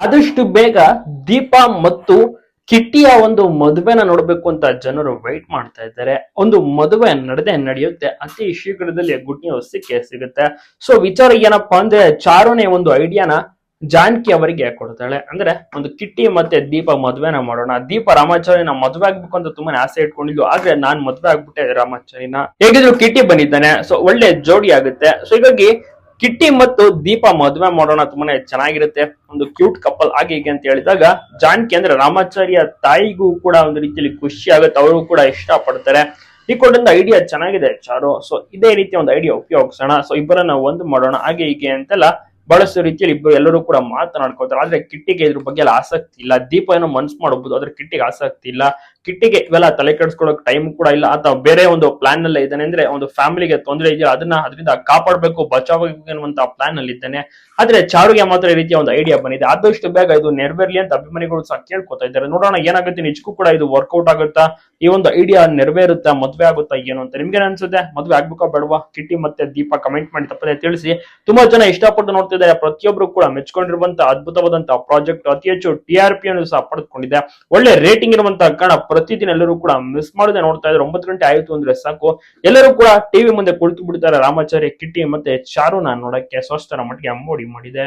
ಆದಷ್ಟು ಬೇಗ ದೀಪ ಮತ್ತು ಕಿಟ್ಟಿಯ ಒಂದು ಮದುವೆನ ನೋಡಬೇಕು ಅಂತ ಜನರು ವೈಟ್ ಮಾಡ್ತಾ ಇದ್ದಾರೆ. ಒಂದು ಮದುವೆ ನಡೆದೇ ನಡೆಯುತ್ತೆ. ಅತಿ ಶೀಘ್ರದಲ್ಲಿ ಗುಡ್ ನ್ಯೂಸ್ ಸಿಕ್ಕೇ ಸಿಗುತ್ತೆ. ಸೊ ವಿಚಾರ ಏನಪ್ಪಾ ಅಂದ್ರೆ ಚಾರುನೇ ಒಂದು ಐಡಿಯಾನ ಜಾನಕಿ ಅವರಿಗೆ ಕೊಡ್ತಾಳೆ. ಅಂದ್ರೆ ಒಂದು ಕಿಟ್ಟಿ ಮತ್ತೆ ದೀಪ ಮದುವೆನ ಮಾಡೋಣ. ದೀಪ ರಾಮಾಚಾರಿನ ಮದುವೆ ಆಗ್ಬೇಕು ಅಂತ ತುಂಬಾನೇ ಆಸೆ ಇಟ್ಕೊಂಡಿದ್ಲು. ಆದ್ರೆ ನಾನ್ ಮದುವೆ ಆಗ್ಬಿಟ್ಟೆ ರಾಮಾಚಾರಿನ ಹೇಗಿದ್ರು ಕಿಟ್ಟಿ ಬಂದಿದ್ದಾನೆ. ಸೊ ಒಳ್ಳೆ ಜೋಡಿ ಆಗುತ್ತೆ. ಸೊ ಹೀಗಾಗಿ ಕಿಟ್ಟಿ ಮತ್ತು ದೀಪ ಮದುವೆ ಮಾಡೋಣ ತುಂಬಾನೇ ಚೆನ್ನಾಗಿರುತ್ತೆ. ಒಂದು ಕ್ಯೂಟ್ ಕಪಲ್ ಆಗಿ ಹೀಗೆ ಅಂತ ಹೇಳಿದಾಗ ಜಾನ್ಕಿ ಅಂದ್ರೆ ರಾಮಾಚಾರ್ಯ ತಾಯಿಗೂ ಕೂಡ ಒಂದು ರೀತಿಯಲ್ಲಿ ಖುಷಿ ಆಗುತ್ತೆ. ಅವರು ಕೂಡ ಇಷ್ಟ ಪಡ್ತಾರೆ ಈ ಕೊಟ್ಟಿಂದ ಐಡಿಯಾ ಚೆನ್ನಾಗಿದೆ ಚಾರು. ಸೊ ಇದೇ ರೀತಿ ಒಂದು ಐಡಿಯಾ ಉಪಯೋಗಿಸೋಣ. ಸೊ ಇಬ್ಬರನ್ನ ಒಂದು ಮಾಡೋಣ. ಹಾಗೆ ಹೀಗೆ ಅಂತೆಲ್ಲ ಬಹಳಷ್ಟು ರೀತಿಯಲ್ಲಿ ಇಬ್ಬರು ಎಲ್ಲರೂ ಕೂಡ ಮಾತನಾಡ್ಕೊಳ್ತಾರೆ. ಆದ್ರೆ ಕಿಟ್ಟಿಗೆ ಇದ್ರ ಬಗ್ಗೆ ಎಲ್ಲ ಆಸಕ್ತಿ ಇಲ್ಲ. ದೀಪ ಏನೋ ಮನ್ಸ್ ಮಾಡಬಹುದು ಆದ್ರೆ ಕಿಟ್ಟಿಗೆ ಆಸಕ್ತಿ ಇಲ್ಲ. ಕಿಟ್ಟಿಗೆ ಇವೆಲ್ಲ ತಲೆ ಕೆಡಿಸ್ಕೊಳ್ಳೋಕೆ ಟೈಮ್ ಕೂಡ ಇಲ್ಲ. ಅಥವಾ ಬೇರೆ ಒಂದು ಪ್ಲಾನ್ ಅಲ್ಲೇ ಇದ್ದಾನೆ ಅಂದ್ರೆ ಒಂದು ಫ್ಯಾಮಿಲಿಗೆ ತೊಂದರೆ ಇದೆಯಾ, ಅದನ್ನ ಅದರಿಂದ ಕಾಪಾಡಬೇಕು ಬಚಾವಬೇಕು ಅನ್ನುವಂತ ಪ್ಲಾನ್ ಅಲ್ಲಿ ಇದ್ದಾನೆ. ಆದ್ರೆ ಚಾರುಗೆ ಮಾತ್ರ ಈ ರೀತಿಯ ಒಂದು ಐಡಿಯಾ ಬಂದಿದೆ. ಆದಷ್ಟು ಬೇಗ ಇದು ನೆರವೇರ್ಲಿ ಅಂತ ಅಭಿಮಾನಿಗಳು ಸಹ ಕೇಳ್ಕೊತಾ ಇದ್ದಾರೆ. ನೋಡೋಣ ಏನಾಗುತ್ತೆ ನಿಜಕ್ಕೂ ಕೂಡ ಇದು ವರ್ಕೌಟ್ ಆಗುತ್ತಾ, ಈ ಒಂದು ಐಡಿಯಾ ನೆರವೇರುತ್ತಾ, ಮದುವೆ ಆಗುತ್ತಾ ಏನು ಅಂತ ನಿಮ್ಗೆ ಅನ್ಸುತ್ತೆ? ಮದುವೆ ಆಗ್ಬೇಕಾ ಬೇಡವಾ? ಕಿಟ್ಟಿ ಮತ್ತೆ ದೀಪ ಕಮೆಂಟ್ ಮಾಡಿ ತಪ್ಪದೆ ತಿಳಿಸಿ. ತುಂಬಾ ಜನ ಇಷ್ಟಪಟ್ಟು ನೋಡ್ತಿದ್ದಾರೆ. ಪ್ರತಿಯೊಬ್ರು ಕೂಡ ಮೆಚ್ಚಿಕೊಂಡಿರುವಂತ ಅದ್ಭುತವಾದಂತಹ ಪ್ರಾಜೆಕ್ಟ್ ಅತಿ ಹೆಚ್ಚು ಟಿ ಆರ್ ಪಿ ಅನ್ನು ಸಹ ಪಡೆದುಕೊಂಡಿದೆ. ಒಳ್ಳೆ ರೇಟಿಂಗ್ ಇರುವಂತಹ ಕಾರಣ ಪ್ರತಿದಿನ ಎಲ್ಲರೂ ಕೂಡ ಮಿಸ್ ಮಾಡದೆ ನೋಡ್ತಾ ಇದ್ದಾರೆ. ಒಂಬತ್ತು ಗಂಟೆ ಆಯ್ತು ಅಂದ್ರೆ ಸಾಕು. ಎಲ್ಲರೂ ಕೂಡ ಟಿವಿ ಮುಂದೆ ಕುಳಿತು ಬಿಡ್ತಾರೆ. ರಾಮಾಚಾರ್ಯ, ಕಿಟ್ಟಿ ಮತ್ತೆ ಚಾರುನ ನೋಡಕ್ಕೆ ಸ್ವಸ್ಥರ ಮಟ್ಟಿಗೆ ಮೋಡಿ ಮಾಡಿದೆ.